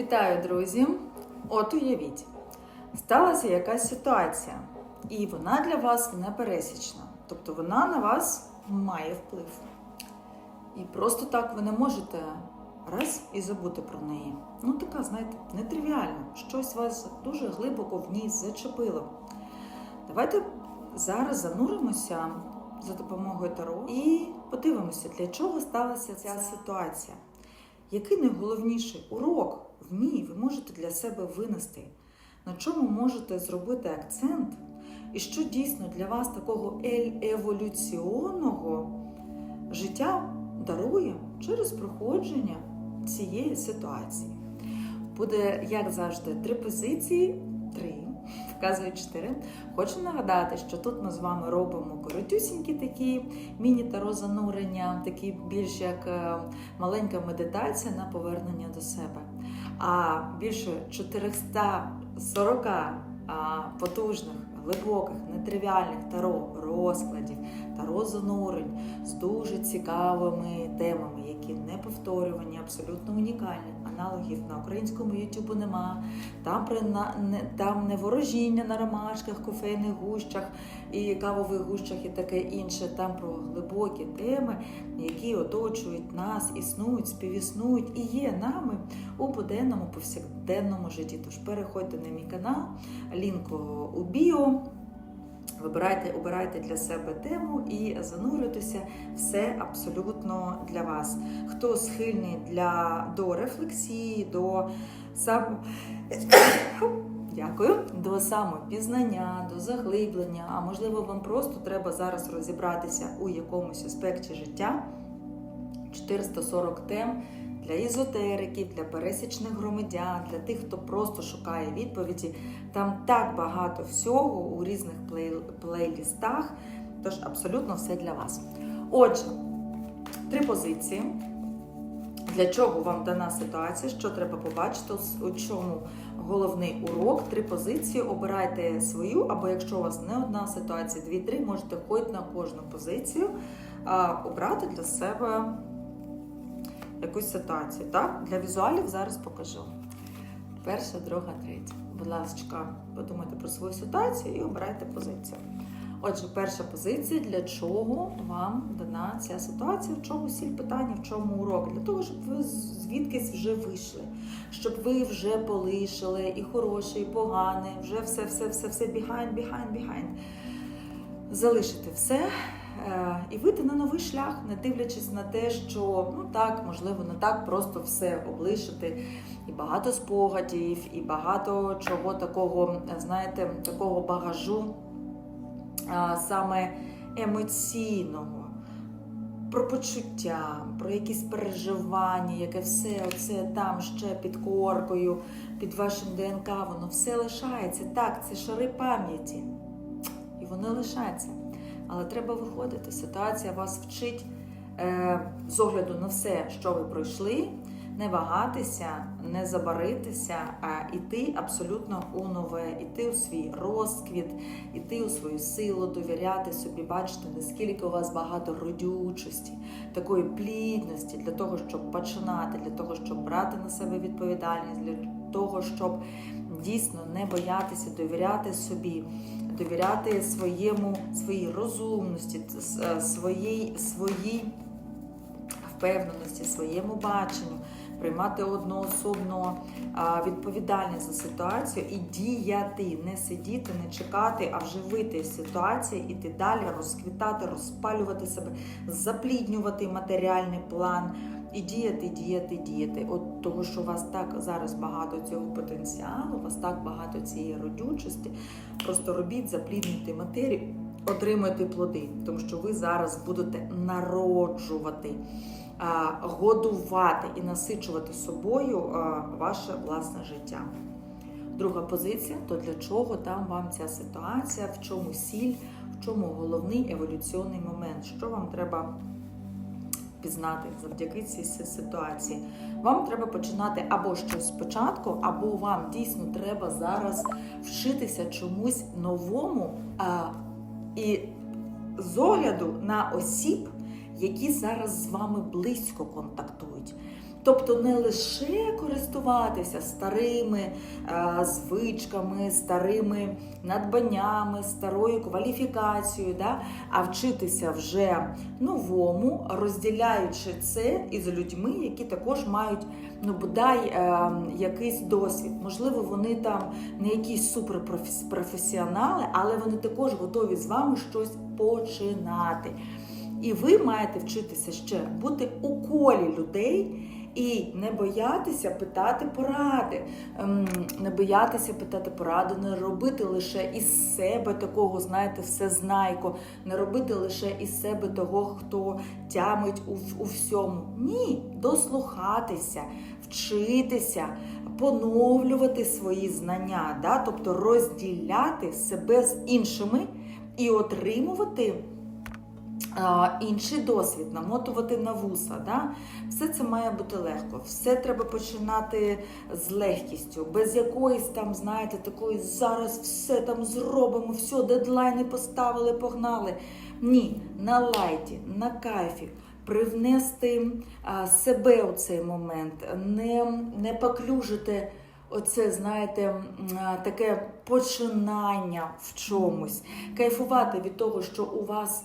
Вітаю, друзі! От уявіть, сталася якась ситуація, і вона для вас непересічна. Тобто вона на вас має вплив. І просто так ви не можете раз і забути про неї. Ну, така, знаєте, нетривіальна. Щось вас дуже глибоко в ній зачепило. Давайте зараз зануримося за допомогою Таро і подивимося, для чого сталася ця ситуація. Який найголовніший урок в ній ви можете для себе винести? На чому можете зробити акцент? І що дійсно для вас такого еволюційного життя дарує через проходження цієї ситуації? Буде, як завжди, три позиції, три, вказую чотири. Хочу нагадати, що тут ми з вами робимо коротюсінькі такі міні-таро занурення, такі більш як е, маленька медитація на повернення до себе. А більше 440 потужних, глибоких, нетривіальних таро розкладів, таро занурень з дуже цікавими темами, які не повторювані, абсолютно унікальні. Аналогів на українському Ютубу нема. Там при не там не ворожіння на ромашках, кофейних гущах і кавових гущах, і таке інше. Там про глибокі теми, які оточують нас, існують, співіснують і є нами у буденному повсякденному житті. Тож переходьте на мій канал, лінк у біо. Вибирайте, обирайте для себе тему і занурюйтеся все абсолютно для вас. Хто схильний для до рефлексії, до сам дякую, до самопізнання, до заглиблення. А можливо, вам просто треба зараз розібратися у якомусь аспекті життя. 440 тем для ізотериків, для пересічних громадян, для тих, хто просто шукає відповіді. Там так багато всього у різних плей- плейлістах, тож абсолютно все для вас. Отже, три позиції. Для чого вам дана ситуація? Що треба побачити? У чому головний урок? Три позиції. Обирайте свою, або якщо у вас не одна ситуація, дві-три, можете хоч на кожну позицію обрати для себе якусь ситуацію. Так? Для візуалів зараз покажу. Перша, друга, третя. Будь ласка, подумайте про свою ситуацію і обирайте позицію. Отже, перша позиція, для чого вам дана ця ситуація, в чому сіль питання, в чому урок? Для того, щоб ви звідкись вже вийшли, щоб ви вже полишили і хороше, і погане, вже все, все, behind, behind, behind. Залишити все і вийти на новий шлях, не дивлячись на те, що ну так, можливо, не так просто все облишити. І багато спогадів, і багато чого такого, знаєте, такого багажу саме емоційного, про почуття, про якісь переживання, яке все оце там ще під коркою, під вашим ДНК, воно все лишається. Так, це шари пам'яті. І вони лишаться. Але треба виходити. Ситуація вас вчить е, з огляду на все, що ви пройшли, не вагатися, не забаритися, а йти абсолютно у нове, йти у свій розквіт, йти у свою силу, довіряти собі, бачити, наскільки у вас багато родючості, такої плідності для того, щоб починати, для того, щоб брати на себе відповідальність, для того, щоб дійсно не боятися довіряти собі, довіряти своєму, своїй розумності, своїй, своїй впевненості, своєму баченню, приймати одноособно відповідальність за ситуацію і діяти, не сидіти, не чекати, а вже вийти з ситуації, іти далі, розквітати, розпалювати себе, запліднювати матеріальний план. І діяти, діяти, діяти. От того, що у вас так зараз багато цього потенціалу, у вас так багато цієї родючості. Просто робіть, запліднюйте матерію, отримуйте плоди, тому що ви зараз будете народжувати, годувати і насичувати собою ваше власне життя. Друга позиція то для чого там вам ця ситуація, в чому сіль, в чому головний еволюційний момент, що вам треба пізнати завдяки цій ситуації. Вам треба починати або щось спочатку, або вам дійсно треба зараз вчитися чомусь новому і з огляду на осіб, які зараз з вами близько контактують. Тобто не лише користуватися старими е, звичками, старими надбаннями, старою кваліфікацією, да? а вчитися вже новому, розділяючи це із людьми, які також мають ну, бодай е, якийсь досвід. Можливо, вони там не якісь суперпрофесіонали, але вони також готові з вами щось починати. І ви маєте вчитися ще бути у колі людей і не боятися питати поради, ем, не боятися питати поради, не робити лише із себе такого, знаєте, всезнайко, не робити лише із себе того, хто тямить у, у всьому. Ні, дослухатися, вчитися, поновлювати свої знання, да? тобто розділяти себе з іншими і отримувати інший досвід, намотувати на вуса. Да? Все це має бути легко. Все треба починати з легкістю, без якоїсь там, знаєте, такої зараз все там зробимо, все, дедлайни поставили, погнали. Ні, на лайті, на кайфі. Привнести себе у цей момент, не, не поклюжити оце, знаєте, таке починання в чомусь, кайфувати від того, що у вас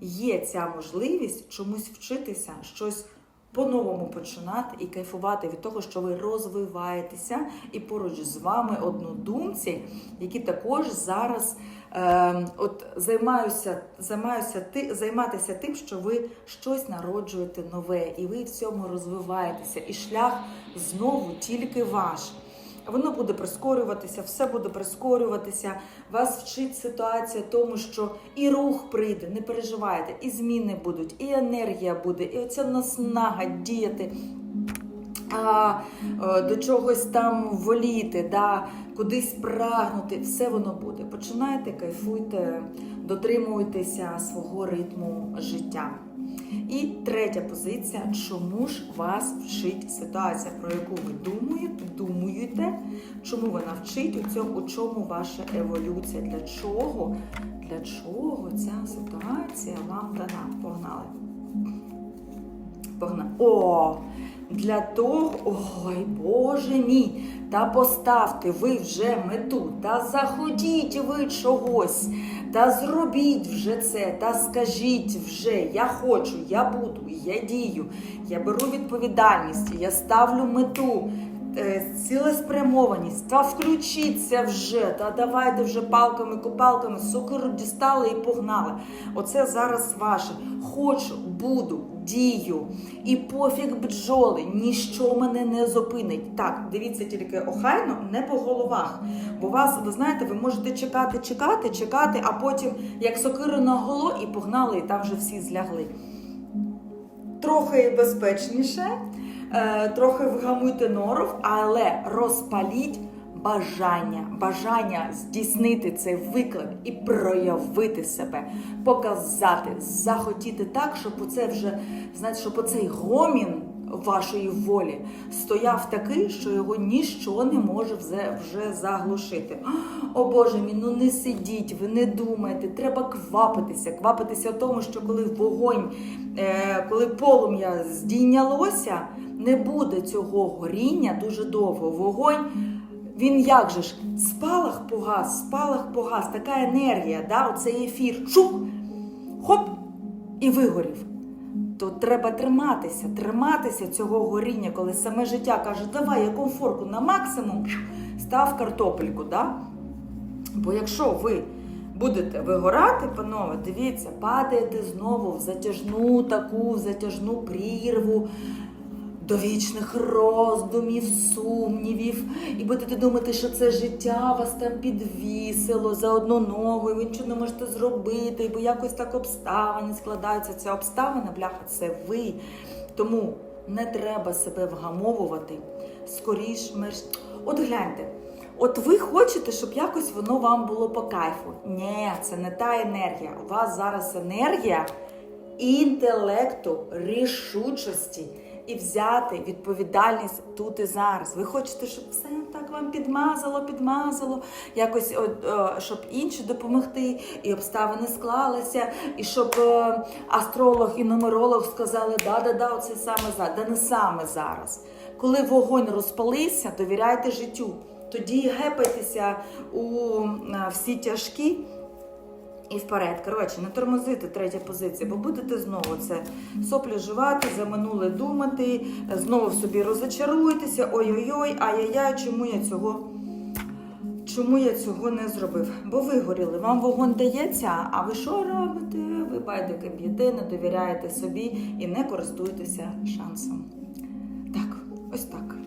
є ця можливість чомусь вчитися, щось по-новому починати і кайфувати від того, що ви розвиваєтеся, і поруч з вами однодумці, які також зараз е, от займаюся, займаюся ти, займатися тим, що ви щось народжуєте нове, і ви в цьому розвиваєтеся. І шлях знову тільки ваш. Воно буде прискорюватися, все буде прискорюватися. Вас вчить ситуація тому, що і рух прийде, не переживайте, і зміни будуть, і енергія буде, і оця наснага діяти. А, е, до чогось там воліти, да, кудись прагнути, все воно буде. Починайте, кайфуйте, дотримуйтеся свого ритму життя. І третя позиція, чому ж вас вчить ситуація, про яку ви думаєте, думаєте, чому вона вчить у цьому, у чому ваша еволюція? Для чого? Для чого ця ситуація вам дана? Погнали. Погнали. О! Для того, ой, Боже мій, та поставте ви вже мету, та заходіть ви чогось, та зробіть вже це, та скажіть вже, я хочу, я буду, я дію, я беру відповідальність, я ставлю мету, цілеспрямованість, та включіться вже, та давайте вже палками, копалками, сокиру дістали і погнали. Оце зараз ваше. Хочу, буду, дію. І пофіг бджоли, ніщо мене не зупинить. Так, дивіться тільки охайно, не по головах. Бо вас, ви знаєте, ви можете чекати, чекати, чекати, а потім як сокиру на голо і погнали, і там вже всі злягли. Трохи безпечніше, е, трохи вгамуйте норов, але розпаліть бажання, бажання здійснити цей виклик і проявити себе, показати, захотіти так, щоб оце вже, знаєте, щоб оцей гомін вашої волі стояв такий, що його ніщо не може вже, вже заглушити. О Боже мій, ну не сидіть, ви не думайте, треба квапитися, квапитися в тому, що коли вогонь, е, коли полум'я здійнялося, не буде цього горіння дуже довго. Вогонь. Він як же ж спалах погас, спалах погас, така енергія, да, оцей ефір, шух, хоп, і вигорів. То треба триматися, триматися цього горіння, коли саме життя каже, давай я комфорку на максимум, став картопельку. Да? Бо якщо ви будете вигорати, панове, дивіться, падаєте знову в затяжну таку, в затяжну прірву до вічних роздумів, сумнівів, і будете думати, що це життя вас там підвісило за одну ногу, і ви нічого не можете зробити, бо якось так обставини складаються. Ця обставина, бляха, це ви. Тому не треба себе вгамовувати. Скоріш, мерш. От гляньте. От ви хочете, щоб якось воно вам було по кайфу. Ні, це не та енергія. У вас зараз енергія інтелекту, рішучості і взяти відповідальність тут і зараз. Ви хочете, щоб все так вам підмазало, підмазало, якось щоб інші допомогти, і обставини склалися, і щоб е, астролог і нумеролог сказали, да-да-да, оце саме зараз. Да не саме зараз. Коли вогонь розпалився, довіряйте життю. Тоді гепайтеся у е, всі тяжкі. І вперед. Коротше, не тормозити третя позиція, бо будете знову це соплі жувати, за минуле думати, знову в собі розочаруєтеся, ой-ой-ой, ай-яй-яй, чому я цього. Чому я цього не зробив? Бо вигоріли, вам вогонь дається, а ви що робите? Ви байдики б'єте, не довіряєте собі і не користуєтеся шансом. Так, ось так.